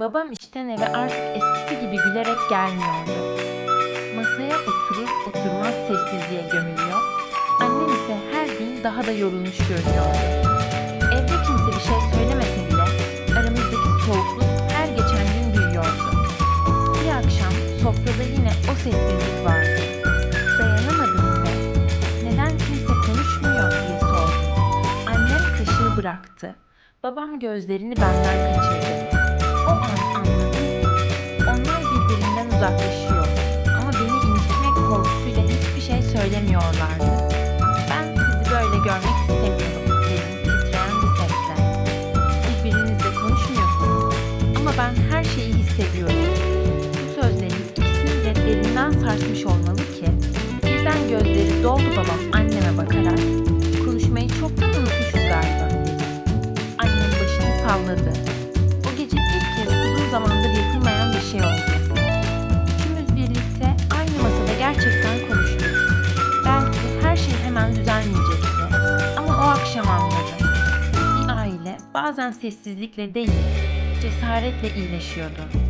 Babam işten eve artık eskisi gibi gülerek gelmiyordu. Masaya oturur oturmaz sessizliğe gömülüyor. Annem ise her gün daha da yorulmuş görünüyordu. Evde kimse bir şey söylemese bile aramızdaki soğukluk her geçen gün büyüyordu. Bir akşam sofrada yine o sessizlik vardı. Dayanamadım ve neden kimse konuşmuyor diye sordum. Annem kaşığı bıraktı. Babam gözlerini benden kaçırdı. Uzaklaşıyor. Ama beni incitmek korkusuyla hiçbir şey söylemiyorlardı. Ben sizi böyle görmek istemiyorum dedim titreyen bir sesle. Birbirinizle konuşmuyorsunuz ama ben her şeyi hissediyorum. Bu sözlerin ikisini de derinden sarsmış olmalı ki. Birden gözleri doldu babam anneme bakarak. Konuşmayı çoktan unutmuşuz galiba. Annem başını salladı. Bazen sessizlikle değil, cesaretle iyileşiyordu.